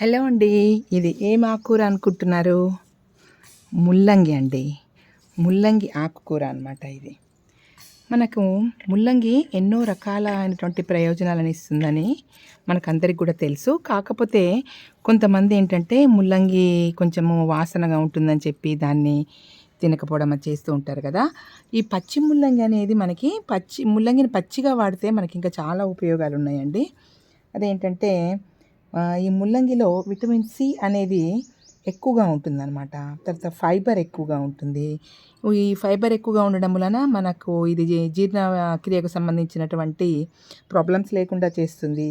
Hello అండి. ఇది ఏం ఆకుకూర అనుకుంటున్నారు? ముల్లంగి అండి. ముల్లంగి ఆకుకూర అనమాట ఇది. మనకు ముల్లంగి ఎన్నో రకాలైనటువంటి ప్రయోజనాలను ఇస్తుందని మనకందరికి కూడా తెలుసు. కాకపోతే కొంతమంది ఏంటంటే ముల్లంగి కొంచెము వాసనగా ఉంటుందని చెప్పి దాన్ని తినకపోవడం అది చేస్తూ ఉంటారు కదా. ఈ పచ్చి ముల్లంగి అనేది మనకి పచ్చి ముల్లంగిని పచ్చిగా వాడితే మనకి ఇంకా చాలా ఉపయోగాలు ఉన్నాయండి అదేంటంటే ఈ ముల్లంగిలో విటమిన్ సి అనేది ఎక్కువగా ఉంటుందన్నమాట. తర్వాత ఫైబర్ ఎక్కువగా ఉంటుంది. ఈ ఫైబర్ ఎక్కువగా ఉండడం వలన మనకు ఇది జీర్ణక్రియకు జీర్ణ క్రియకు సంబంధించినటువంటి ప్రాబ్లమ్స్ లేకుండా చేస్తుంది.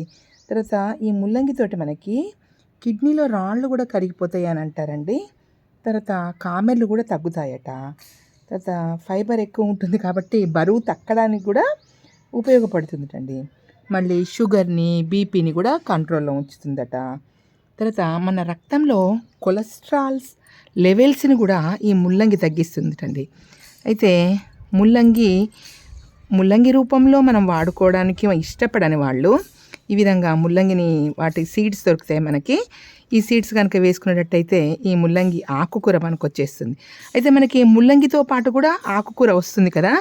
తర్వాత ఈ ముల్లంగితోటి మనకి కిడ్నీలో రాళ్ళు కూడా కరిగిపోతాయి అని అంటారండి. తర్వాత కామెర్లు కూడా తగ్గుతాయట. తర్వాత ఫైబర్ ఎక్కువ ఉంటుంది కాబట్టి బరువు తక్కడానికి కూడా ఉపయోగపడుతుందండి. మళ్ళీ షుగర్ని బీపీని కూడా కంట్రోల్లో ఉంచుతుందట. తర్వాత మన రక్తంలో కొలెస్ట్రాల్స్ లెవెల్స్ని కూడా ఈ ముల్లంగి తగ్గిస్తుందటండి. అయితే ముల్లంగి ముల్లంగి రూపంలో మనం వాడుకోవడానికి ఇష్టపడని వాళ్ళు ఈ విధంగా ముల్లంగిని వాటి సీడ్స్ దొరుకుతాయి మనకి. ఈ సీడ్స్ కనుక వేసుకునేటట్టయితే ఈ ముల్లంగి ఆకుకూర మనకు వచ్చేస్తుంది. అయితే మనకి ముల్లంగితో పాటు కూడా ఆకుకూర వస్తుంది కదా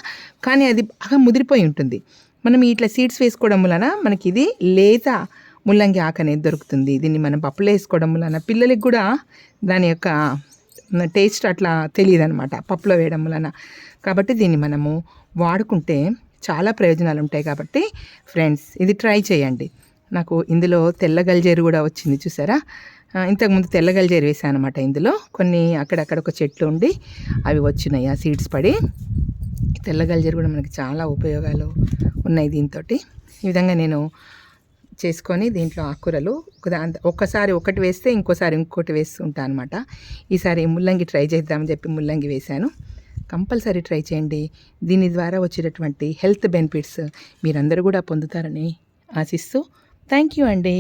కానీ అది బాగా ముదిరిపోయి ఉంటుంది. మనం ఇట్లా సీడ్స్ వేసుకోవడం వలన మనకి ఇది లేత ముల్లంగి ఆకు అనేది దొరుకుతుంది. దీన్ని మనం పప్పులో వేసుకోవడం వలన పిల్లలకి కూడా దాని యొక్క టేస్ట్ అట్లా తెలియదు అనమాట పప్పులో వేయడం వలన. కాబట్టి దీన్ని మనము వాడుకుంటే చాలా ప్రయోజనాలు ఉంటాయి కాబట్టి ఫ్రెండ్స్ ఇది ట్రై చేయండి. నాకు ఇందులో తెల్ల గల్జేరు కూడా వచ్చింది చూసారా? ఇంతకుముందు తెల్ల గల్జేరు వేసాను అనమాట ఇందులో. కొన్ని అక్కడక్కడ ఒక చెట్లు ఉండి అవి వచ్చినాయి ఆ సీడ్స్ పడి. తెల్ల గల్జేరు కూడా మనకి చాలా ఉపయోగాలు ఉన్నాయి దీంతో ఈ విధంగా నేను చేసుకొని దీంట్లో ఆకుకూరలు ఒక ఒక్కసారి ఒకటి వేస్తే ఇంకోసారి ఇంకోటి వేస్తుంటా అనమాట ఈసారి ముల్లంగి ట్రై చేద్దామని చెప్పి ముల్లంగి వేశాను. కంపల్సరీ ట్రై చేయండి. దీని ద్వారా వచ్చేటటువంటి హెల్త్ బెనిఫిట్స్ మీరందరూ కూడా పొందుతారని ఆశిస్తూ థ్యాంక్ యూ అండి.